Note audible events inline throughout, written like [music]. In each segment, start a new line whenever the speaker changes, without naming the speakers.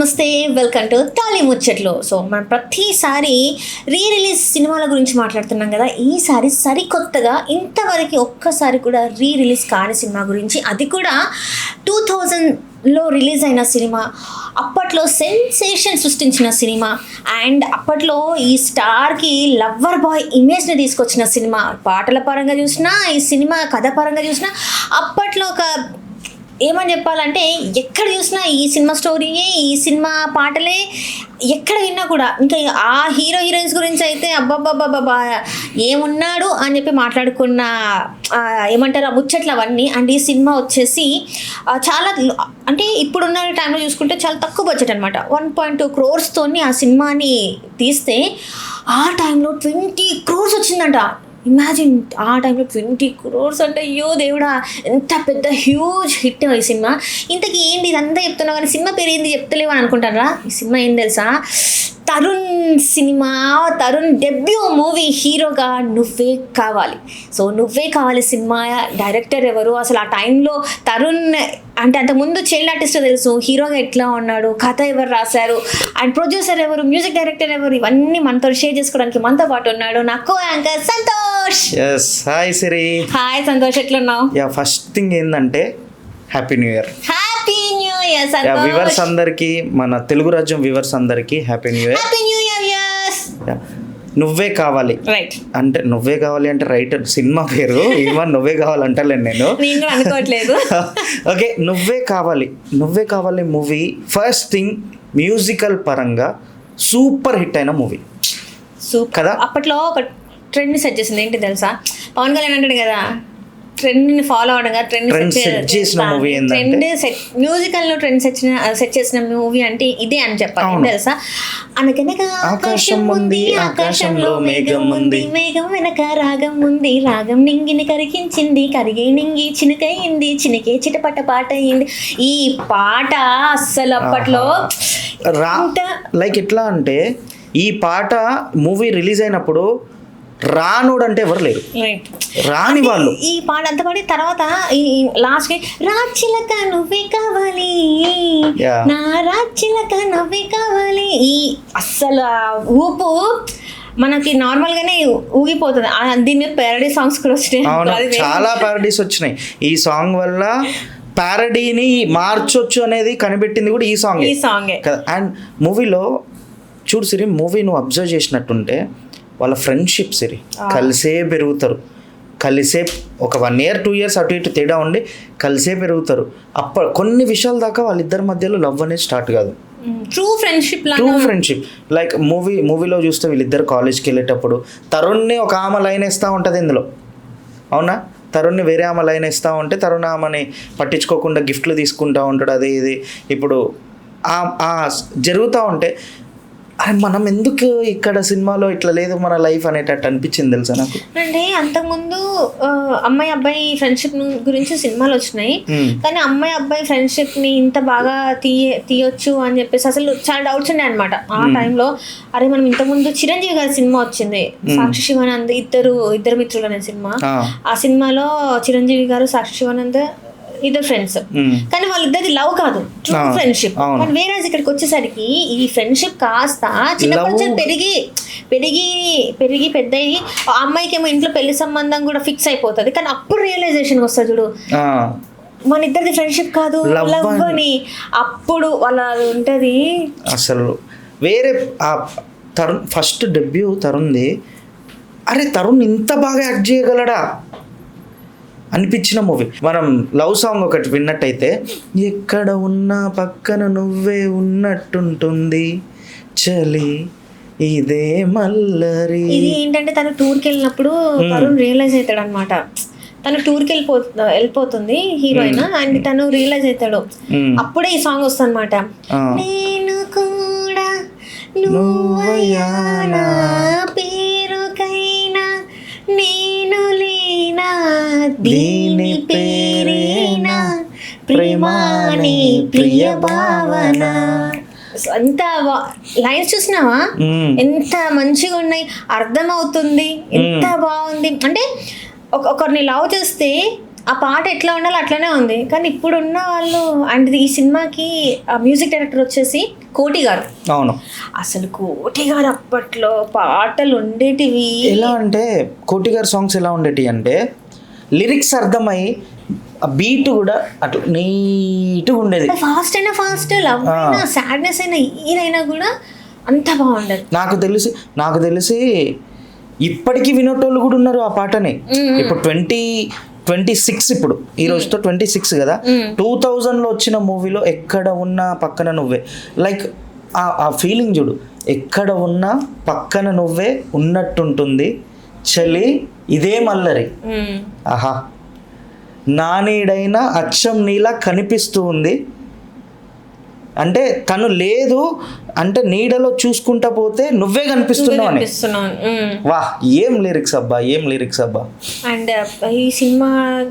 నమస్తే welcome to తాలి ముచ్చట్లు so మనం ప్రతిసారి రీ రిలీజ్ సినిమాల గురించి మాట్లాడుతున్నాం కదా ఈసారి సరికొత్తగా ఇంతవరకు ఒక్కసారి కూడా రీ రిలీజ్ కాని సినిమా గురించి. అది కూడా టూ థౌజండ్లో రిలీజ్ అయిన సినిమా అప్పట్లో సెన్సేషన్ సృష్టించిన సినిమా అండ్ అప్పట్లో ఈ స్టార్కి లవ్వర్ బాయ్ ఇమేజ్ని తీసుకొచ్చిన సినిమా. పాటల పరంగా చూసినా ఈ సినిమా కథ పరంగా చూసినా అప్పట్లో ఒక ఏమని చెప్పాలంటే ఎక్కడ చూసినా ఈ సినిమా స్టోరీయే ఈ సినిమా పాటలే ఎక్కడ విన్నా కూడా. ఇంకా ఆ హీరో హీరోయిన్స్ గురించి అయితే అబ్బాబ్బాబ్బాబ్బా ఏమున్నాడు అని చెప్పి మాట్లాడుకున్న ఏమంటారు ఆ ముచ్చట్లు అవన్నీ. అండ్ ఈ సినిమా వచ్చేసి చాలా అంటే ఇప్పుడున్న టైంలో చూసుకుంటే చాలా తక్కువ బడ్జెట్ అనమాట వన్ పాయింట్ టూ క్రోర్స్తోని ఆ సినిమాని తీస్తే ఆ టైంలో ట్వంటీ క్రోర్స్ వచ్చిందంట. ఇమాజిన్ ఆ టైంలో ట్వంటీ క్రోర్స్ అంటే అయ్యో దేవుడా ఎంత పెద్ద హ్యూజ్ హిట్ ఈ సినిమా. ఇంతకీ ఏంటి ఇదంతా చెప్తున్నావు కానీ సినిమా పేరు ఏంది చెప్తలేవు అని అనుకుంటారా? ఈ సినిమా ఏం తెలుసా? Tarun cinema Tarun debut movie హీరోగా నువ్వే కావాలి. సో నువ్వే కావాలి సినిమా డైరెక్టర్ ఎవరు? అసలు ఆ టైంలో తరుణ్ అంటే అంతకుముందు చైల్డ్ ఆర్టిస్ట్ తెలుసు హీరోగా ఎట్లా ఉన్నాడు కథ ఎవరు రాశారు అండ్ ప్రొడ్యూసర్ ఎవరు మ్యూజిక్ డైరెక్టర్ ఎవరు ఇవన్నీ మనతో షేర్ చేసుకోవడానికి మనతో పాటు ఉన్నాడు నాకు anchor Santosh.
Hi Siri
hi Santosh ఎట్లున్నావు?
యా ఫస్ట్ థింగ్ ఏంటంటే హ్యాపీ న్యూ ఇయర్ వివర్స్ అందరికి మన తెలుగు రాజ్యం వివర్స్ అందరికి happy new year
happy new year
Nuvve Kaavali.
Right
అంటే నువ్వే కావాలి అంటే రైట్ సినిమా పేరు [laughs] ఈవన్ నువ్వే కావాలంటలేను నేను.
అనుకోవట్లేదు. [laughs]
Okay Nuvve Kaavali. Nuvve Kaavali movie first thing musical పరంగా సూపర్ హిట్ అయిన మూవీ
సూపర్
కదా?
అప్పట్లో ఒక ట్రెండ్ సెట్ చేసింది ఏంటి తెలుసా? పవన్ కళ్యాణ్ అంటాడు కదా ట్రెండ్ని ఫాలో అవడం కదా ట్రెండ్
set చేసిన ఏందంటే?
ట్రెండ్ సెట్ మ్యూజికల్లో ట్రెండ్ సెట్ సెట్ చేసిన మూవీ అంటే ఇదే అని చెప్పాలి. తెలుసా? అనగనగా ఆకాశం ఉంది ఆకాశంలో మేఘం ఉంది. మేఘం వెనక రాగం ఉంది. రాగం నింగిని కరిగించింది కరిగే నింగి చినుకయింది చినికే చిటపట పాట అయింది ఈ పాట అస్సలు అప్పట్లో
లైక్ ఎట్లా అంటే ఈ పాట మూవీ రిలీజ్ అయినప్పుడు రానుడు అంటే ఎవరు లేరు. రాని వాళ్ళు.
ఈ పాట అంత పాడి తర్వాత ఈ లాస్ట్ రాచిలక నువ్వే కావాలి. నా రాచిలక నువ్వే కావాలి. ఈ అస్సలు ఊపు మనకి నార్మల్ గానే ఊగిపోతుంది దీని మీద పారడీ సాంగ్స్ కూడా వచ్చినాయి.
చాలా పారడీస్ వచ్చినాయి. ఈ సాంగ్ వల్ల పారడీని మార్చొచ్చు అనేది కనిపెట్టింది కూడా ఈ సాంగ్
ఈ సాంగే
కదా అండ్ మూవీలో చూడు సిరి మూవీ నువ్వు అబ్జర్వ్ చేసినట్టుంటే వాళ్ళ ఫ్రెండ్షిప్ సిరి కలిసే పెరుగుతారు. కలిసే ఒక వన్ ఇయర్ టూ ఇయర్స్ అటు ఇటు తేడా ఉండి కలిసే పెరుగుతారు. అప్ప కొన్ని విషయాల దాకా వాళ్ళిద్దరి మధ్యలో లవ్ అనేది స్టార్ట్ కాదు.
True friendship
true friendship like movie మూవీలో చూస్తే వీళ్ళిద్దరు కాలేజ్కి వెళ్ళేటప్పుడు తరుణ్ని ఒక ఆమె లైన్ వేస్తూ ఉంటుంది ఇందులో. అవునా? తరుణ్ని వేరే ఆమె లైన్ వేస్తూ ఉంటే తరుణ్ ఆమెని పట్టించుకోకుండా గిఫ్ట్లు తీసుకుంటూ ఉంటాడు అది ఇది. ఇప్పుడు జరుగుతూ ఉంటే మనం ఎందుకు ఇక్కడ సినిమాలో ఇట్లా లేదు మన లైఫ్ అనేటట్టు అనిపించింది తెలుసా నాకు?
అంటే అంతకుముందు అమ్మాయి అబ్బాయి ఫ్రెండ్షిప్ గురించి సినిమాలు వచ్చినాయి. కానీ అమ్మాయి అబ్బాయి ఫ్రెండ్షిప్ని ఇంత బాగా తీయ తీయొచ్చు అని చెప్పేసి అసలు చాలా డౌట్స్ ఉన్నాయి అనమాట ఆ టైంలో అరే మనం ఇంతకుముందు చిరంజీవి గారి సినిమా వచ్చింది. సాక్షి శివానంద్ ఇద్దరు ఇద్దరు మిత్రులు అనే సినిమా.
ఆ
సినిమాలో చిరంజీవి గారు సాక్షి శివానంద్ ఇద్దరు ఫ్రెండ్స్ కానీ వాళ్ళిద్దరిది లవ్ కాదు ట్రూ ఫ్రెండ్షిప్. కానీ వేరే ఇక్కడికి వచ్చేసరికి ఈ ఫ్రెండ్షిప్ కాస్త చిన్నప్పటి నుంచి పెరిగి పెరిగి పెరిగి పెద్ద అమ్మాయికి ఏమో ఇంట్లో పెళ్ళి సంబంధం కూడా ఫిక్స్ అయిపోతుంది. కానీ అప్పుడు రియలైజేషన్ వస్తుంది చూడు. మన ఇద్దరిది ఫ్రెండ్షిప్ కాదు లవ్
అని.
అని. అప్పుడు వాళ్ళ ఉంటది.
అసలు వేరే ఆ తరుణ్ ఫస్ట్ డెబ్యూ తరుణ్ది. అరే తరుణ్ ఇంత బాగా యాక్ట్ చేయగలడా? అనిపించిన మూవీ. మనం లవ్ సాంగ్ ఒకటి విన్నట్టయితే ఎక్కడ ఉన్నా పక్కన నువ్వే ఉన్నట్టుంటుంది చలి ఇదే మల్లరి.
ఇది ఏంటంటే తను టూర్కి వెళ్ళినప్పుడు తరుణ్ రియలైజ్ అవుతాడు అనమాట తను టూర్కి వెళ్ళిపో వెళ్ళిపోతుంది హీరోయిన్ అండ్ తను రియలైజ్ అవుతాడు. అప్పుడే ఈ సాంగ్ వస్తుంది అనమాట. నేను కూడా పేరుకైనా లేనా దీని పేరేనా ప్రేమాని ప్రియ భావన. అంత లైన్స్ చూసినావా. ఎంత మంచిగా ఉన్నాయి. అర్థమవుతుంది. ఎంత బాగుంది. అంటే ఒక ఒకరిని లవ్ చేస్తే ఆ పాట ఎట్లా ఉండాలో అట్లనే ఉంది. కానీ ఇప్పుడు ఉన్న వాళ్ళు అండ్ ఈ సినిమాకి ఆ మ్యూజిక్ డైరెక్టర్ వచ్చేసి కోటి గారు.
అవును.
అసలు కోటి గారు అప్పట్లో పాటలు ఉండేటివి.
ఎలా అంటే కోటి గారి సాంగ్స్ ఎలా ఉండేటి అంటే లిరిక్స్ అర్థమై ఆ బీట్ కూడా అట్లా నీట్గా ఉండేది.
ఫాస్ట్ అయినా ఫాస్ట్ లవ్ అయినా సాడ్నెస్ అయినా ఏదైనా కూడా అంత బాగుండదు.
నాకు తెలిసి నాకు తెలిసి ఇప్పటికీ వినేటోళ్ళు కూడా ఉన్నారు ఆ పాటని. ఇప్పుడు ట్వంటీ ట్వంటీ సిక్స్ ఇప్పుడు. ఈ రోజుతో ట్వంటీ సిక్స్ కదా. టూ థౌజండ్లో వచ్చిన మూవీలో ఎక్కడ ఉన్నా పక్కన నువ్వే. లైక్ ఆ ఫీలింగ్ చూడు. ఎక్కడ ఉన్నా పక్కన నువ్వే ఉన్నట్టుంటుంది. చలి ఇదే మల్లరి. ఆహా. నా నీడైన అచ్చం నీలా కనిపిస్తూ ఉంది. అంటే తను లేదు అంటే నీడలో చూసుకుంటా పోతే నువ్వే కనిపిస్తున్నావు. వా ఏం లిరిక్స్ అబ్బా ఏం లిరిక్స్ అబ్బా.
అండ్ ఈ సినిమా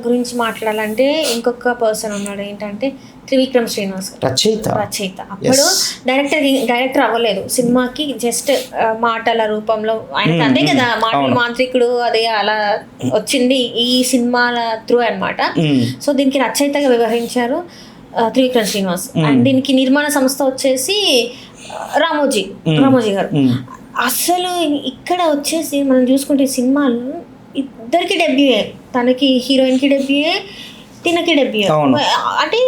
గురించి మాట్లాడాలంటే ఇంకొక పర్సన్ ఉన్నాడు. ఏంటంటే త్రివిక్రమ్ శ్రీనివాస్
రచయిత?
రచయిత. అప్పుడు డైరెక్టర్ డైరెక్టర్ అవ్వలేదు. సినిమాకి జస్ట్ మాటల రూపంలో ఆయన అదే కదా మాటల మాంత్రికుడు అదే అలా వచ్చింది ఈ సినిమాల త్రూ అన్నమాట.
మ్మ్.
సో దీనికి రచయితగా వ్యవహరించారు త్రివిక్రమ్ శ్రీనివాస్. అండ్ దీనికి నిర్మాణ సంస్థ వచ్చేసి రామోజీ రామోజీ గారు. అసలు ఇక్కడ వచ్చేసి మనం చూసుకుంటే సినిమాలు ఇద్దరికి డెబ్యూయే. తనకి హీరోయిన్కి డెబ్యూయే తినకి డెబ్యూ. అంటే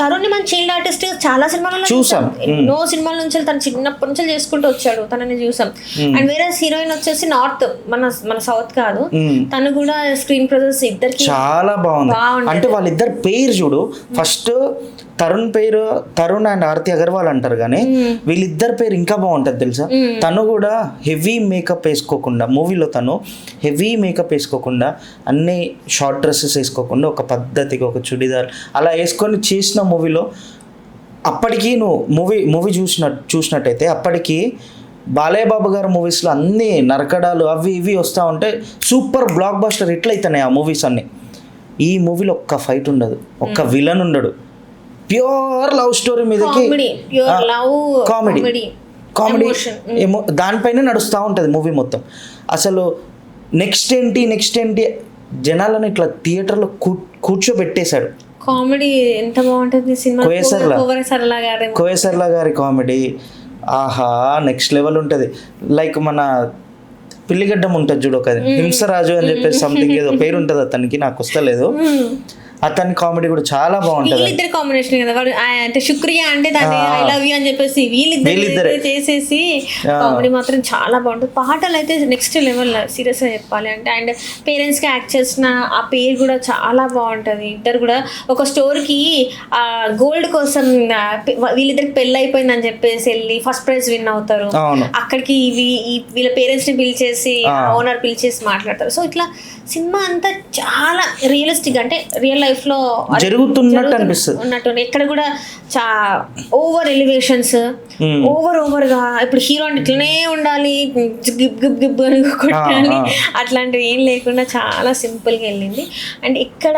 తరుణ్ని మన చైల్డ్ ఆర్టిస్ట్ చాలా సినిమాలలో
చూసాం.
ఎన్నో సినిమాల నుంచి తను చిన్నప్పటి నుంచి చేసుకుంటూ వచ్చాడు. తనని చూసాం. అండ్ వేరే హీరోయిన్ వచ్చేసి నార్త్ మన మన సౌత్ కాదు. తను కూడా స్క్రీన్ ప్రజెన్స్ ఇద్దరికి
చాలా బాగుంది. అంటే వాళ్ళిద్దరు పేరు చూడు. ఫస్ట్ తరుణ్ పేరు తరుణ్ అండ్ ఆరతి అగర్వాల్ అంటారు కానీ వీళ్ళిద్దరు పేరు ఇంకా బాగుంటుంది తెలుసా? తను కూడా హెవీ మేకప్ వేసుకోకుండా మూవీలో తను హెవీ మేకప్ వేసుకోకుండా అన్ని షార్ట్ డ్రెస్సెస్ వేసుకోకుండా ఒక పద్ధతిగా ఒక చుడిదార్ అలా వేసుకొని చేసిన మూవీలో అప్పటికి నువ్వు మూవీ మూవీ చూసిన చూసినట్టయితే అప్పటికి బాలయ్య బాబు గారి మూవీస్లో అన్ని నరకడాలు అవి ఇవి వస్తూ ఉంటే సూపర్ బ్లాక్ బస్టర్ హిట్లు అవుతున్నాయి ఆ మూవీస్ అన్ని. ఈ మూవీలో ఒక్క ఫైట్ ఉండదు ఒక్క విలన్ ఉండడు. ప్యూర్ లవ్ స్టోరీ మీదకి
కామెడీ
కామెడీ దానిపైనే నడుస్తూ ఉంటుంది మూవీ మొత్తం. అసలు నెక్స్ట్ ఏంటి నెక్స్ట్ ఏంటి? జనాలను ఇట్లా థియేటర్లో కూర్చోబెట్టేశాడు.
కామెడీ ఎంత బాగుంటుంది సినిమా
కోయసర్లా.
గారి
కోయసర్ల గారి కామెడీ ఆహా నెక్స్ట్ లెవెల్ ఉంటుంది. లైక్ మన పిల్లిగడ్డం ఉంటుంది చూడు ఒక హింసరాజు అని చెప్పేసి సంథింగ్ ఏదో [laughs] పేరు ఉంటుంది అతనికి నాకు వస్తలేదు. అతని కామెడీ కూడా చాలా బాగుంటుంది.
వీళ్ళిద్దరు కాంబినేషన్ కదా వాడు అంటే శుక్రియా అంటే దాన్ని ఐ లవ్ యూ అని చెప్పేసి వీళ్ళిద్దరు. చేసేసి కామెడీ మాత్రం చాలా బాగుంటుంది. పాటలు అయితే నెక్స్ట్ లెవెల్ సీరియస్గా చెప్పాలి అంటే అండ్ పేరెంట్స్కి యాక్ట్ చేసిన ఆ పేరు కూడా చాలా బాగుంటది. ఇద్దరు కూడా ఒక స్టోర్కి ఆ గోల్డ్ కోసం వీళ్ళిద్దరికి పెళ్ళి అయిపోయిందని చెప్పేసి వెళ్ళి ఫస్ట్ ప్రైజ్ విన్ అవుతారు. అక్కడికి వీళ్ళ పేరెంట్స్ని పిలిచేసి. ఓనర్ పిలిచేసి మాట్లాడతారు. సో ఇట్లా సినిమా అంతా చాలా రియలిస్టిక్ అంటే రియల్ లైఫ్లో అది
జరుగుతున్నట్టు
జరుగుతున్న-
అనిపిస్తుంది.
ఉన్నట్టు ఎక్కడ కూడా చా ఓవర్ ఎలివేషన్స్. ఓవర్ ఓవర్గా ఇప్పుడు హీరో అంటే ఇట్లనే ఉండాలి గిబ్ గిబ్ గిబ్ అని కొట్టాలి. అట్లాంటివి ఏం లేకుండా చాలా సింపుల్గా వెళ్ళింది అండ్ ఇక్కడ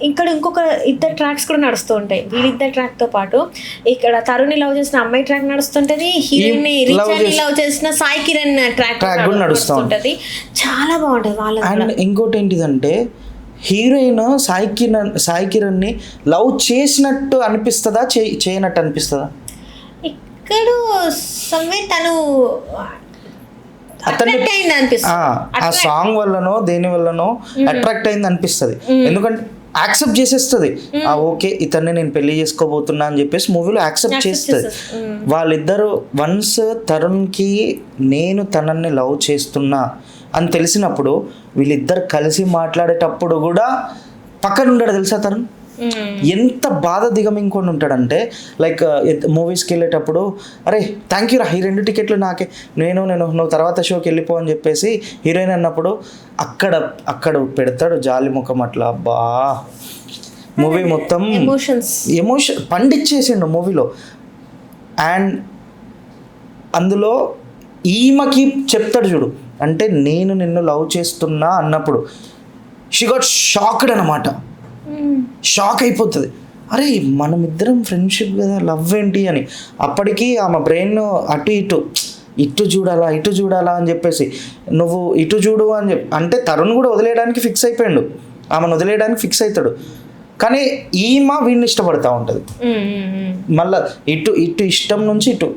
ఇక్కడ ఇంకొక ఇద్దరు ట్రాక్స్ కూడా నడుస్తూ ఉంటాయి. వీళ్ళిద్దరు ట్రాక్తో పాటు ఇక్కడ తరుణి లవ్ చేసిన అమ్మాయి ట్రాక్ నడుస్తుంటది
హీరోయిన్ని
లవ్ చేసిన సాయి కిరణ్ ట్రాక్
కూడా నడుస్తూ
నడుస్తుంటది చాలా బాగుంటది వాళ్ళ
అండ్ ఇంకోటి ఏంటిదంటే హీరోయిన్ సాయి కిరణ్ సాయి కిరణ్ని లవ్ చేసినట్టు అనిపిస్తుందా? చేయనట్టు అనిపిస్తుందా?
ఇక్కడ సమ్వేర్ తను
అతన్ని- ఆ సాంగ్ వల్లనో దేని వల్లనో అట్రాక్ట్ అయింది అనిపిస్తుంది. ఎందుకంటే యాక్సెప్ట్ చేసేస్తుంది ఆ ఓకే ఇతన్ని నేను పెళ్ళి చేసుకోబోతున్నా అని చెప్పేసి మూవీలో యాక్సెప్ట్ చేస్తుంది. వాళ్ళిద్దరు వన్స్ తరుణ్కి నేను తనని లవ్ చేస్తున్నా అని తెలిసినప్పుడు వీళ్ళిద్దరు కలిసి మాట్లాడేటప్పుడు కూడా పక్కన ఉండడు తెలుసా తరుణ్. ఎంత బాధ దిగమింకొని ఉంటాడంటే లైక్ మూవీస్కి వెళ్ళేటప్పుడు అరే థ్యాంక్ యూ రా ఈ రెండు టికెట్లు నాకే నేను నేను నువ్వు తర్వాత షోకి వెళ్ళిపో అని చెప్పేసి హీరోయిన్ అన్నప్పుడు అక్కడ అక్కడ పెడతాడు జాలి ముఖం అట్లా అబ్బా! మూవీ మొత్తం
ఎమోషన్స్
ఎమోషన్ పండిచ్చేసిండు మూవీలో. అండ్ అందులో ఈమెకి చెప్తాడు చూడు అంటే నేను నిన్ను లవ్ చేస్తున్నా అన్నప్పుడు షీ గాట్ షాక్డ్ అనమాట షాక్ అయిపోతుంది అరే మనమిద్దరం ఫ్రెండ్షిప్ కదా లవ్ ఏంటి అని. అప్పటికి ఆమె బ్రెయిన్ అటు ఇటు ఇటు చూడాలా ఇటు చూడాలా అని చెప్పేసి నువ్వు ఇటు చూడు అని చెప్పి అంటే తరుణ్ కూడా వదిలేయడానికి ఫిక్స్ అయిపోయాడు. ఆమెను వదిలేయడానికి ఫిక్స్ అవుతాడు కానీ ఈమె వీడిని ఇష్టపడతా ఉంటుంది. మళ్ళా ఇటు ఇటు ఇష్టం నుంచి ఇటు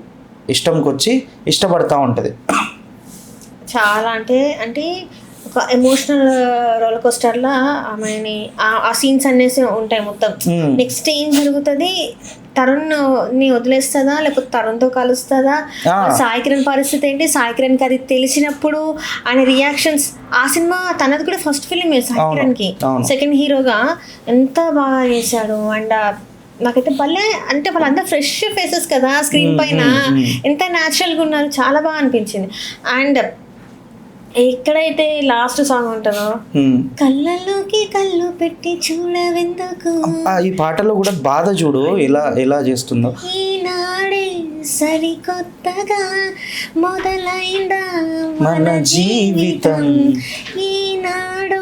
ఇష్టంకి వచ్చి ఇష్టపడతా ఉంటుంది.
చాలా అంటే అంటే ఒక ఎమోషనల్ రోలర్ కోస్టర్లా ఆమెని ఆ- ఆ సీన్స్ అనేసి ఉంటాయి మొత్తం.
Hmm.
నెక్స్ట్ ఏం జరుగుతుంది? తరుణ్ని వదిలేస్తుందా? లేకపోతే తరుణ్తో కలుస్తుందా?
ఆ.
సాయి కిరణ్ పరిస్థితి ఏంటి? సాయి కిరణ్కి అది తెలిసినప్పుడు ఆయన రియాక్షన్స్ ఆ సినిమా తనది కూడా ఫస్ట్ ఫిలిం సాయి కిరణ్కి
అవును.
సెకండ్ హీరోగా ఎంత బాగా చేశాడు. అండ్ నాకైతే భలే అంటే వాళ్ళంతా ఫ్రెష్ ఫేసెస్ కదా స్క్రీన్ పైన. ఎంత న్యాచురల్గా ఉన్నారు. చాలా బాగా అనిపించింది. అండ్ ఎక్కడైతే లాస్ట్ సాంగ్ ఉంటుందో. కళ్ళలోకి కళ్ళు పెట్టి చూడవెందుకు
ఈ పాటలో కూడా బాధ చూడు ఎలా ఎలా చేస్తుందో
ఈనాడే సరికొత్తగా మొదలైందా
మన జీవితం.
ఈనాడు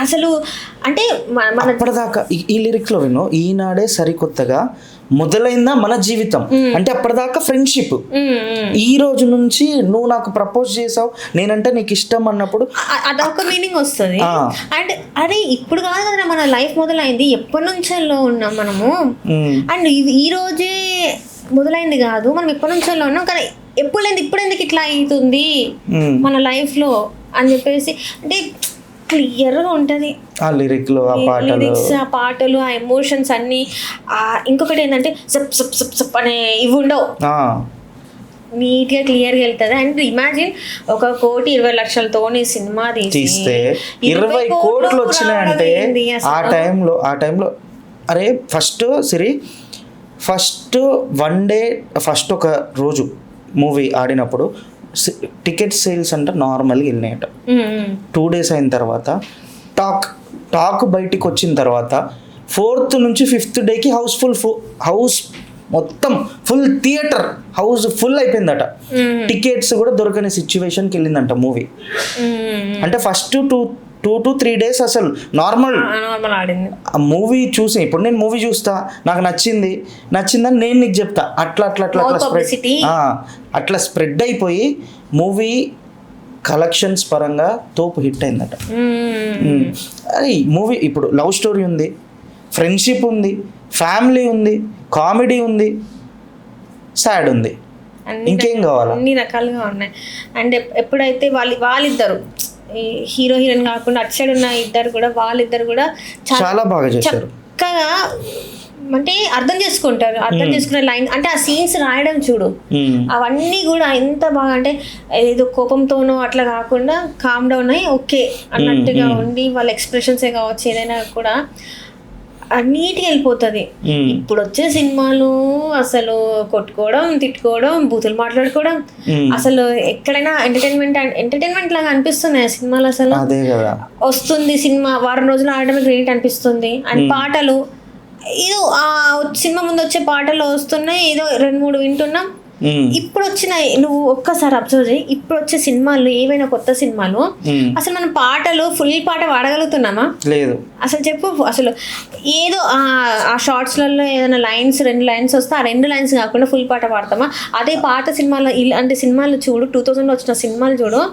అసలు అంటే మన
అప్పటిదాకా ఈ- ఈ లిరిక్లో విను ఈనాడే సరికొత్తగా మొదలైందా మన జీవితం? అంటే అప్పటిదాకా ఫ్రెండ్షిప్. ఈ రోజు నుంచి నువ్వు నాకు ప్రపోజ్ చేసావు నేనంటే నీకు ఇష్టం అన్నప్పుడు
అదొక మీనింగ్ వస్తుంది. అండ్ అదే ఇప్పుడు కాదు కదా మన లైఫ్ మొదలైంది ఎప్పటి నుంచో ఉన్నాం మనము? అండ్ ఇది ఈ రోజే మొదలైంది కాదు మనం ఎప్పటి నుంచో ఉన్నాం కానీ ఎప్పుడు ఇప్పుడు ఎందుకు ఇట్లా అవుతుంది. మన లైఫ్లో? అని చెప్పేసి అంటే క్లియర్గా ఉంటుంది.
ఆ లిరిక్లో ఆ పాటలు.
లిరిక్స్ ఆ పాటలు ఆ ఎమోషన్స్ అన్నీ ఆ ఇంకొకటి ఏంటంటే సప్ సప్ సప్ సప్ అనే ఇవి ఉండవు.
ఆ,
నీట్గా క్లియర్గా వెళ్తుంది. అండ్ ఇమాజిన్ ఒక కోటి ఇరవై లక్షలతోని సినిమా తీసి
తీస్తే ఇరవై కోట్లు వచ్చినాయంటే ఆ? టైంలో ఆ టైంలో అరే first Siri first one day first ఒక రోజు మూవీ ఆడినప్పుడు టికెట్ సేల్స్ అంటే నార్మల్గా వెళ్ళినాయట. టూ డేస్ అయిన తర్వాత టాక్ టాక్ బయటికి వచ్చిన తర్వాత ఫోర్త్ నుంచి ఫిఫ్త్ డేకి హౌస్ఫుల్ హౌస్ మొత్తం ఫుల్ థియేటర్ హౌస్ ఫుల్ అయిపోయిందట. టికెట్స్ కూడా దొరకని సిచ్యువేషన్కి వెళ్ళిందంట మూవీ. అంటే first two two to three days అసలు నార్మల్.
నార్మల్ ఆడింది.
ఆ మూవీ చూసి ఇప్పుడు నేను మూవీ చూస్తా నాకు నచ్చింది. నచ్చిందని నేను నీకు చెప్తా. అట్లా అట్లా అట్లా అట్లా. స్ప్రెడ్ అట్లా స్ప్రెడ్ అయిపోయి మూవీ కలెక్షన్స్ పరంగా తోపు హిట్ అయిందట. అది మూవీ ఇప్పుడు లవ్ స్టోరీ ఉంది ఫ్రెండ్షిప్ ఉంది ఫ్యామిలీ ఉంది కామెడీ ఉంది సాడ్ ఉంది. ఇంకేం కావాలా?
అన్ని రకాలుగా ఉన్నాయి. అండ్ ఎప్- ఎప్పుడైతే వాళ్ళు వాళ్ళిద్దరు హీరో హీరోయిన్ కాకుండా అటు సైడ్ ఉన్న ఇద్దరు కూడా వాళ్ళిద్దరు కూడా చాలా
బాగా చేశారు.
చక్కగా అంటే అర్థం చేసుకుంటారు. అర్థం చేసుకునే లైన్ అంటే ఆ సీన్స్ రాయడం చూడు. అవన్నీ కూడా ఎంత బాగా అంటే ఏదో కోపంతోనో అట్లా కాకుండా కామ్ డౌన్ అయ్యి ఓకే అన్నట్టుగా ఉండి వాళ్ళ ఎక్స్ప్రెషన్సే కావచ్చు ఏదైనా కూడా నీట్గా వెళ్ళిపోతుంది. ఇప్పుడు వచ్చే సినిమాలు అసలు కొట్టుకోవడం తిట్టుకోవడం బూతులు మాట్లాడుకోవడం. అసలు ఎక్కడైనా ఎంటర్టైన్మెంట్ ఎంటర్టైన్మెంట్ లాగా అనిపిస్తున్నాయి ఆ సినిమాలు అసలు వస్తుంది సినిమా వారం రోజులు ఆడడం గ్రేట్ అనిపిస్తుంది అండ్ పాటలు ఏదో ఆ సినిమా ముందు వచ్చే పాటలు వస్తున్నాయి ఏదో రెండు మూడు వింటున్నాం. ఇప్పుడు వచ్చిన నువ్వు ఒక్కసారి అబ్జర్వ్ చేయి. ఇప్పుడు వచ్చే సినిమాలు ఏవైనా కొత్త సినిమాలు
మ్మ్.
అసలు మనం పాటలు ఫుల్ పాట పాడగలుగుతున్నామా
లేదు.
అసలు చెప్పు అసలు ఏదో ఆ- ఆ షార్ట్స్లలో ఏదైనా లైన్స్ రెండు లైన్స్ వస్తే ఆ రెండు లైన్స్ కాకుండా ఫుల్ పాట పాడతామా అదే పాత సినిమాలో ఇలాంటి సినిమాలు చూడు టూ థౌజండ్లో వచ్చిన సినిమాలు చూడు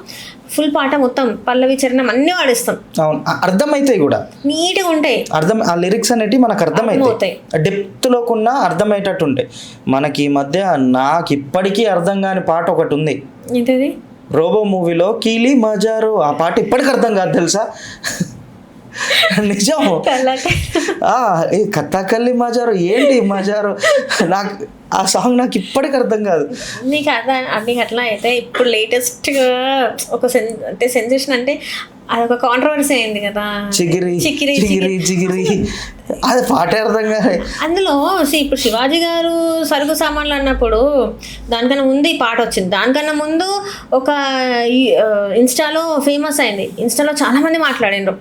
ఫుల్ పాట మొత్తం పల్లవి చరణం అన్నీ వాడేస్తాం.
అవును. అర్థమైతాయి కూడా.
నీట్గా ఉంటాయి.
అర్థం ఆ లిరిక్స్ అనేటివి మనకు అర్థమవుతాయి.
అర్థమవుతాయి.
డెప్త్లోకున్న అర్థమయ్యేటట్టు ఉంటాయి మనకి ఈ మధ్య నాకు ఇప్పటికీ అర్థం కాని పాట ఒకటి ఉంది.
ఏంటది?
రోబో మూవీలో కీలి మజారో ఆ పాట ఇప్పటికి అర్థం కాదు తెలుసా? నిజం కథకల్లి మజారో ఏంటి మజారో? నాకు ఆ సాంగ్ నాకు ఇప్పటికి అర్థం కాదు.
నీకు అదా నీకు అట్లా అయితే ఇప్పుడు లేటెస్ట్గా ఒక సెన్ అంటే సెన్సేషన్ అంటే అదొక కాంట్రవర్సీ అయింది కదా.
చిగిరి
చికిరి
చిగిరి చిగిరి [laughs] అది పాటే అర్థం
అందులో ఇప్పుడు శివాజీ గారు సరుకు సామాన్లు అన్నప్పుడు దానికన్నా ముందు ఈ పాట వచ్చింది. దానికన్నా ముందు ఒక ఇన్స్టాలో ఫేమస్ అయింది. ఇన్స్టాలో చాలా మంది మాట్లాడిండ్రు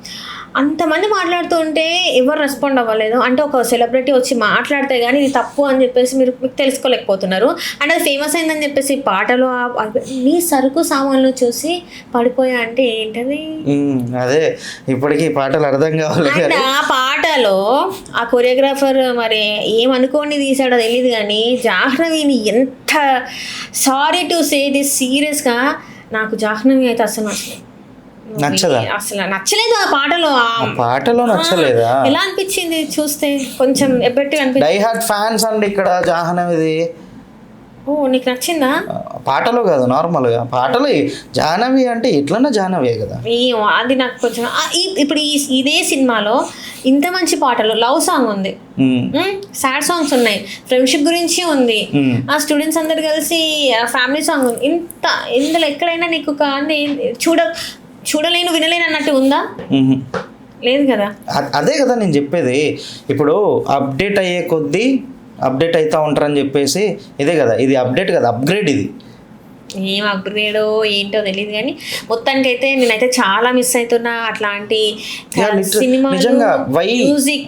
అంతమంది మాట్లాడుతుంటే ఎవరు రెస్పాండ్ అవ్వలేదు. అంటే ఒక సెలబ్రిటీ వచ్చి మాట్లాడితే కానీ ఇది తప్పు అని చెప్పేసి మీరు మీకు తెలుసుకోలేకపోతున్నారు. అండ్ అది ఫేమస్ అయిందని చెప్పేసి పాటలు నీ సరుకు సామాన్లు చూసి పడిపోయా అంటే ఏంటది?
అదే ఇప్పటికీ పాటలు అర్థం కావాలి
ఆ పాటలో ఆ కొరియోగ్రాఫర్ మరి ఏమనుకోని తీసాడో తెలియదు కానీ జాహ్నవిని ఎంత సారీ టు సే దిస్ సీరియస్గా నాకు జాహ్నవి అయితే అసలు నచ్చలేదు.
నచ్చదా?
అసలు నచ్చలేదు ఆ పాటలో
పాటలో నచ్చలేదా?
ఎలా అనిపించింది చూస్తే? కొంచెం ఎబ్బెట్టి అనిపించింది.
డై హార్ట్ ఫ్యాన్స్ అండి ఇక్కడ జాహ్నవిది
ఓ నీకు నచ్చిందా?
పాటలో కాదు నార్మల్గా. పాటలో జాహ్నవి అంటే ఎట్లన్నా జాహ్నవే కదా.
అది నాకు కొంచెం ఇప్పుడు ఈ ఇదే సినిమాలో ఇంత మంచి పాటలు లవ్ సాంగ్ ఉంది. సాడ్ సాంగ్స్ ఉన్నాయి. ఫ్రెండ్షిప్ గురించి ఉంది. ఆ స్టూడెంట్స్ అందరు కలిసి ఫ్యామిలీ సాంగ్ ఉంది. ఇంత ఇందులో ఎక్కడైనా నీకు అన్ని చూడ చూడలేను వినలేను అన్నట్టు ఉందా. లేదు కదా.
అదే కదా నేను చెప్పేది. ఇప్పుడు అప్డేట్ అయ్యే కొద్దీ అప్డేట్ అవుతా ఉంటారని చెప్పేసి ఇదే కదా ఇది అప్డేట్ కదా అప్గ్రేడ్ ఇది.
ఏం అప్గ్రేడో ఏంటో తెలియదు కానీ మొత్తానికైతే నేనైతే చాలా మిస్ అవుతున్నా అట్లాంటి
why-
మ్యూజిక్.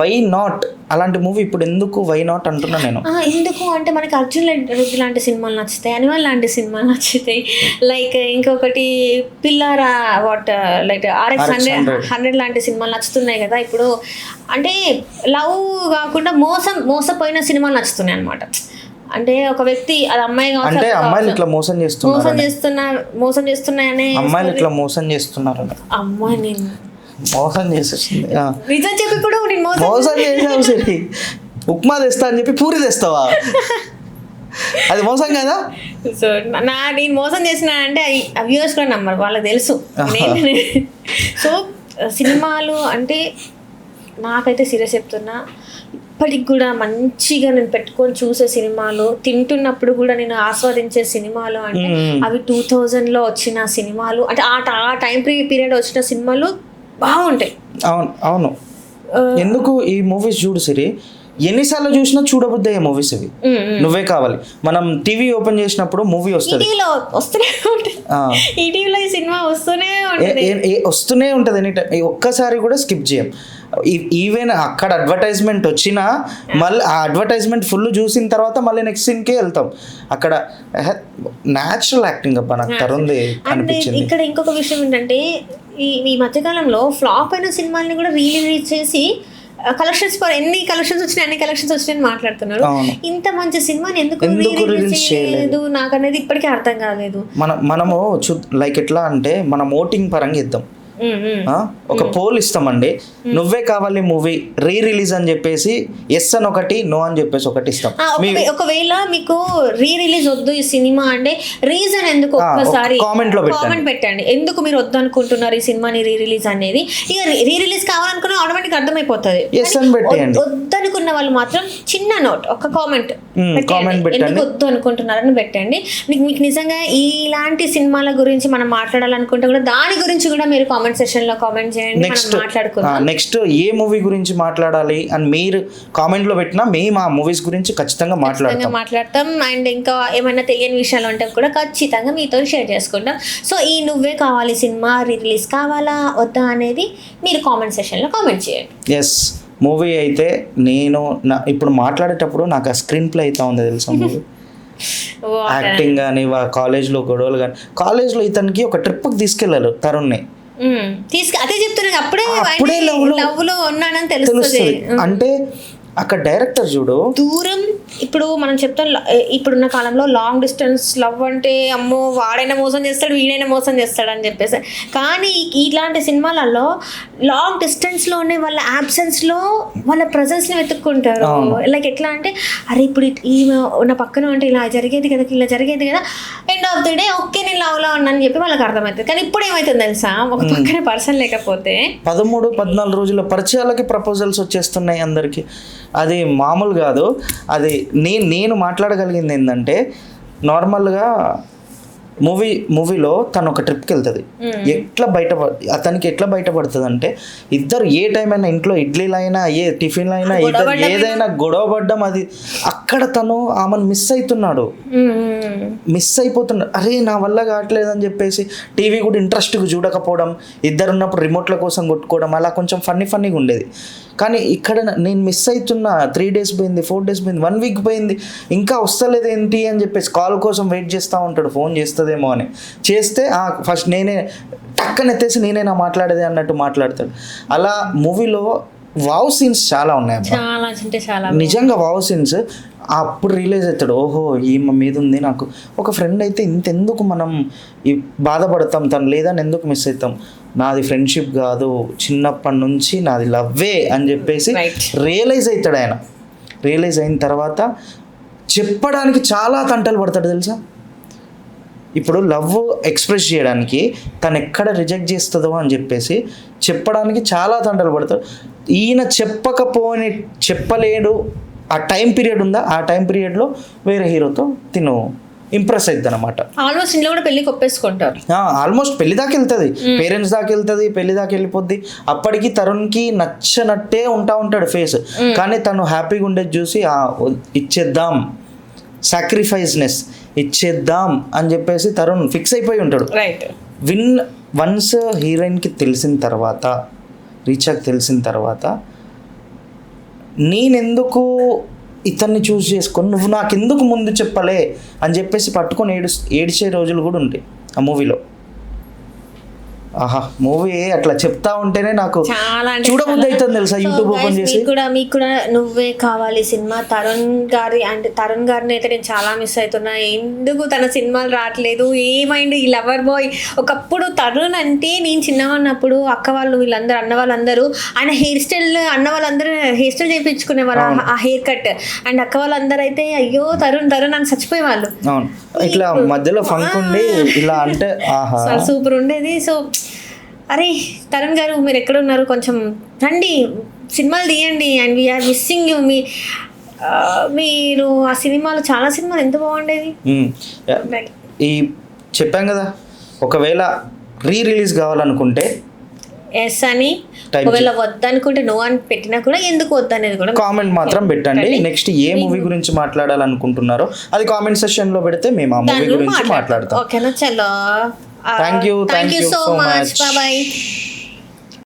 వై నాట్ అలాంటి మూవీ ఇప్పుడు ఎందుకు వై నాట్ అంటున్నా నేను.
ఎందుకు? అంటే మనకి అర్జున్ రెడ్డి లాంటి సినిమాలు నచ్చుతాయి అనిమల్ లాంటి సినిమాలు నచ్చుతాయి. లైక్ ఇంకొకటి పిల్లారా what like RX hundred
100.
Hundred లాంటి సినిమాలు నచ్చుతున్నాయి కదా ఇప్పుడు. అంటే లవ్ కాకుండా మోసం మోసపోయిన సినిమాలు నచ్చుతున్నాయి అనమాట అంటే ఒక వ్యక్తి అది అమ్మాయి
అంటే అమ్మాయిలు. ఇట్లా మోసం
మోసం
చేస్తున్నారు
చేస్తున్నా మోసం చేస్తున్నాయనే
అమ్మాయిలు ఇట్లా మోసం చేస్తున్నారు
అమ్మాయి నేను
మోసం చేసేస్తుంది ఆ.
నిజం చెప్పి కూడా మోసం
మోసం చేసావు సరే. ఉప్మా తెస్తా అని చెప్పి పూరి తెస్తావా? అది మోసం కదా?
సో నా నేను మోసం చేసిన అంటే వ్యూవర్స్ కూడా నమ్మరు. వాళ్ళకి తెలుసు. సో సినిమాలు అంటే నాకైతే సీరియస్ చెప్తున్నా. ఇప్పటికి కూడా మంచిగా నేను పెట్టుకొని చూసే సినిమాలు తింటున్నప్పుడు కూడా నేను ఆస్వాదించే సినిమాలు అంటే. అవి టూ థౌజండ్లో వచ్చిన సినిమాలు. అంటే ఆ టైం పీరియడ్ వచ్చిన సినిమాలు బాగుంటాయి.
అవును అవును. ఎందుకు ఈ మూవీస్ చూడు సిరి ఎన్నిసార్లు చూసినా చూడబుద్ది అయ్యే మూవీస్ ఇవి. నువ్వే కావాలి. మనం టీవీ ఓపెన్ చేసినప్పుడు మూవీ వస్తుంది.
వస్తూనే ఉంటుంది. ఈటీవీలో ఈ సినిమా వస్తూనే ఉంటుంది.
వస్తూనే ఉంటుంది ఎనీ టైం ఒక్కసారి కూడా స్కిప్ చేయం. ఈవెన్ అక్కడ అడ్వర్టైజ్మెంట్ వచ్చినా మళ్ళీ ఆ అడ్వర్టైజ్మెంట్ ఫుల్ చూసిన తర్వాత మళ్ళీ నెక్స్ట్ సీన్కే వెళ్తాం. అక్కడ న్యాచురల్ యాక్టింగ్ అబ్బా నాకు తరుంది అనిపించింది.
ఇక్కడ ఇంకొక విషయం ఏంటంటే ఈ ఈ మధ్యకాలంలో ఫ్లాప్ అయిన సినిమాల్ని కూడా రీ రిలీజ్ చేసి కలెక్షన్స్ పర్ ఎన్ని కలెక్షన్స్ వచ్చినాయి అన్ని కలెక్షన్స్ వచ్చినాయని మాట్లాడుతున్నారు. ఇంత మంచి సినిమాని ఎందుకు రిలీజ్ చేయలేదు నాకు అనేది ఇప్పటికీ అర్థం కాలేదు
మన మనము చూ లైక్ ఎట్లా అంటే మనం ఓటింగ్ పరంగా ఇద్దాం? ఒక పోల్ ఇస్తామండి. నువ్వే కావాలి మూవీ రీ రిలీజ్ అని చెప్పేసి ఎస్ అని ఒకటి నో అని చెప్పేసి ఒకటి ఇస్తాం.
ఒకవేళ మీకు రీ రిలీజ్ వద్దు ఈ సినిమా అంటే రీజన్ ఎందుకు ఒక్కసారి
comment లో.
కామెంట్ పెట్టండి. ఎందుకు మీరు వద్దు అనుకుంటున్నారు ఈ సినిమాని రీ రిలీజ్ అనేది? ఇక రీ రిలీజ్ కావాలనుకున్న ఆటోమేటిక్ అర్థమైపోతుంది.
Yes అని పెట్టేయండి.
వద్దనుకున్న వాళ్ళు మాత్రం చిన్న నోట్ ఒక కామెంట్
Hmm, పెట్టండి.
ఎందుకు వద్దు అనుకుంటున్నారని పెట్టండి. మీకు మీకు నిజంగా ఇలాంటి సినిమాల గురించి మనం మాట్లాడాలనుకుంటే కూడా దాని గురించి కూడా మీరు కామెంట్ సెషన్లో కామెంట్ చేయండి
నెక్స్ట్ నెక్స్ట్ ఏ మూవీ గురించి మాట్లాడాలి అని మీరు కామెంట్లో పెట్టినా మేము ఆ మూవీస్ గురించి ఖచ్చితంగా మాట్లాడతాం.
మాట్లాడతాం. అండ్ ఇంకా ఏమైనా తెలియని విషయాలు ఉంటే కూడా ఖచ్చితంగా మీతో షేర్ చేసుకుంటాం సో ఈ నువ్వే కావాలి సినిమా రిలీజ్ కావాలా వద్దా అనేది మీరు కామెంట్ సెషన్లో కామెంట్ చేయండి.
ఎస్ మూవీ అయితే నేను నా ఇప్పుడు మాట్లాడేటప్పుడు నాకు ఆ స్క్రీన్ ప్లే అవుతా ఉంది తెలుసా మూవీ యాక్టింగ్ కానీ వా కాలేజ్లో గొడవలు కానీ కాలేజ్లో ఇతనికి ఒక ట్రిప్కి తీసుకెళ్ళారు తరుణ్ని.
తీసుకు అదే చెప్తున్నాను అప్పుడే
అప్పుడే
లవ్లో ఉన్నానని తెలుస్తుంది.
అంటే అక్కడ డైరెక్టర్ చూడు.
దూరం ఇప్పుడు మనం చెప్తాం ఇప్పుడున్న కాలంలో లాంగ్ డిస్టెన్స్ లవ్ అంటే అమ్మో వాడైనా మోసం చేస్తాడు వీడైనా మోసం చేస్తాడు అని చెప్పేసి. కానీ ఇలాంటి సినిమాలలో లాంగ్ డిస్టెన్స్లోనే వాళ్ళ absence-లో వాళ్ళ ప్రజెన్స్ని వెతుక్కుంటారు. లైక్ ఎట్లా అంటే అరే ఇప్పుడు ఈమె నా పక్కన ఉంటే ఇలా జరిగేది కదా ఇలా జరిగేది కదా end of the day okay నేను లవ్లో ఉన్నాను చెప్పి వాళ్ళకి అర్థమవుతుంది. కానీ ఇప్పుడు ఏమవుతుంది తెలుసా? ఒక పక్కన పర్సన్ లేకపోతే
పదమూడు పద్నాలుగు రోజుల పరిచయాలకి ప్రపోజల్స్ వచ్చేస్తున్నాయి అందరికీ. అది మామూలు కాదు. అది నేను నేను మాట్లాడగలిగింది ఏంటంటే నార్మల్గా మూవీ మూవీలో తను ఒక ట్రిప్కి వెళ్తుంది ఎట్లా బయట అతనికి ఎట్లా బయటపడుతుంది అంటే ఇద్దరు ఏ టైం అయినా ఇంట్లో ఇడ్లీలు అయినా ఏ టిఫిన్లు అయినా ఇద్దరు ఏదైనా గొడవ పడ్డం అది. అక్కడ తను ఆమెను మిస్ అవుతున్నాడు మిస్ అయిపోతున్నాడు అరే నా వల్ల కావట్లేదు అని చెప్పేసి టీవీ కూడా ఇంట్రెస్ట్గా చూడకపోవడం ఇద్దరు ఉన్నప్పుడు రిమోట్ల కోసం కొట్టుకోవడం అలా కొంచెం ఫన్నీ ఫన్నీగా ఉండేది. కానీ ఇక్కడ నేను మిస్ అవుతున్నా త్రీ డేస్ పోయింది ఫోర్ డేస్ పోయింది వన్ వీక్ పోయింది ఇంకా వస్తలేదు ఏంటి అని చెప్పేసి కాల్ కోసం వెయిట్ చేస్తూ ఉంటాడు ఫోన్ చేస్తుందేమో అని. చేస్తే ఫస్ట్ నేనే టక్కన ఎత్తేసి నేనే నా మాట్లాడేది అన్నట్టు మాట్లాడతాడు. అలా మూవీలో వావ్ సీన్స్ చాలా ఉన్నాయి అబ్బా.
చాలా అంటే చాలా
నిజంగా వావ్ సీన్స్ అప్పుడు రియలైజ్ అవుతాడు. ఓహో ఈమె మీద ఉంది నాకు. ఒక ఫ్రెండ్ అయితే ఇంతెందుకు మనం బాధపడతాం తను లేదని ఎందుకు మిస్ అవుతాం? నాది ఫ్రెండ్షిప్ కాదు చిన్నప్పటి నుంచి నాది లవ్వే అని చెప్పేసి. రియలైజ్ అవుతాడు ఆయన. రియలైజ్ అయిన తర్వాత చెప్పడానికి చాలా తంటలు పడతాడు తెలుసా? ఇప్పుడు లవ్ ఎక్స్ప్రెస్ చేయడానికి తను ఎక్కడ రిజెక్ట్ చేస్తుందో అని చెప్పేసి చెప్పడానికి చాలా తంటలు పడతాడు ఈయన చెప్పకపోని చెప్పలేడు. ఆ టైం పీరియడ్ ఉందా? ఆ టైం పీరియడ్లో వేరే హీరోతో తిను. ఇంప్రెస్ అవుతుంది అనమాట
ఆల్మోస్ట్ ఇంట్లో కూడా పెళ్ళికి ఒప్పేసుకుంటారు.
ఆల్మోస్ట్ పెళ్ళి దాకా వెళ్తుంది. పేరెంట్స్ దాకా వెళ్తుంది పెళ్ళి దాకా వెళ్ళిపోద్ది. అప్పటికి తరుణ్కి నచ్చనట్టే ఉంటా ఉంటాడు ఫేస్. కానీ తను హ్యాపీగా ఉండేది చూసి "ఆ, ఇచ్చేద్దాం. సాక్రిఫైస్నెస్ ఇచ్చేద్దాం అని చెప్పేసి తరుణ్ ఫిక్స్ అయిపోయి ఉంటాడు.
రైట్
విన్ వన్స్ హీరోయిన్కి తెలిసిన తర్వాత రీచాకి తెలిసిన తర్వాత నేనెందుకు ఇతన్ని చూస్ చేసుకొని నువ్వు నాకెందుకు ముందు చెప్పలే? అని చెప్పేసి పట్టుకొని ఏడు ఏడిచే రోజులు కూడా ఉంటాయి ఆ మూవీలో ఆహా మూవీ అట్లా చెప్తా ఉంటేనే నాకు
చాలా
చూడబుద్ధి. అవుతుంది తెలుసా? యూట్యూబ్ ఓపెన్ చేసి.
కూడా మీకు కూడా నువ్వే కావాలి సినిమా. తరుణ్ గారి అంటే తరుణ్ గారిని అయితే నేను చాలా మిస్ అవుతున్నా. ఎందుకు తన సినిమాలు రావట్లేదు? ఏమైంది ఈ లవర్ బాయ్ ఒకప్పుడు తరుణ్ అంటే నేను చిన్నగా ఉన్నప్పుడు అక్క వాళ్ళు వీళ్ళందరూ అన్న వాళ్ళందరూ ఆయన హెయిర్ స్టైల్ అన్న వాళ్ళందరూ హెయిర్ స్టైల్ చేయించుకునేవారు ఆ- హెయిర్ కట్ అండ్ అక్క వాళ్ళందరూ అయితే అయ్యో తరుణ్ తరుణ్ అని చచ్చిపోయేవాళ్ళు.
ఇట్లా మధ్యలో ఫంక్ ఉండి ఇలా అంటే
సూపర్ ఉండేది. సో అరే తరుణ్ గారు మీరు ఎక్కడ ఉన్నారు కొంచెం రండి. సినిమాలు తీయండి. అండ్ వీఆర్ మిస్సింగ్ యూ మీ మీరు ఆ సినిమాలు చాలా సినిమాలు ఎంత బాగుండేది.
ఈ చెప్పాం కదా ఒకవేళ రీ రిలీజ్ కావాలనుకుంటే
ఎస్ అని ఒకవేళ వద్దనుకుంటే నో అని పెట్టినా కూడా ఎందుకు వద్దనేది కూడా
కామెంట్ మాత్రం పెట్టండి. నెక్స్ట్ ఏ మూవీ గురించి మాట్లాడాలనుకుంటున్నారో అది కామెంట్ సెషన్లో పెడితే మేము ఆ మూవీ గురించి మాట్లాడతాం.
ఓకేనా చలో.
Thank you. Thank,
thank
you,
you,
so
much.
much.
Bye bye.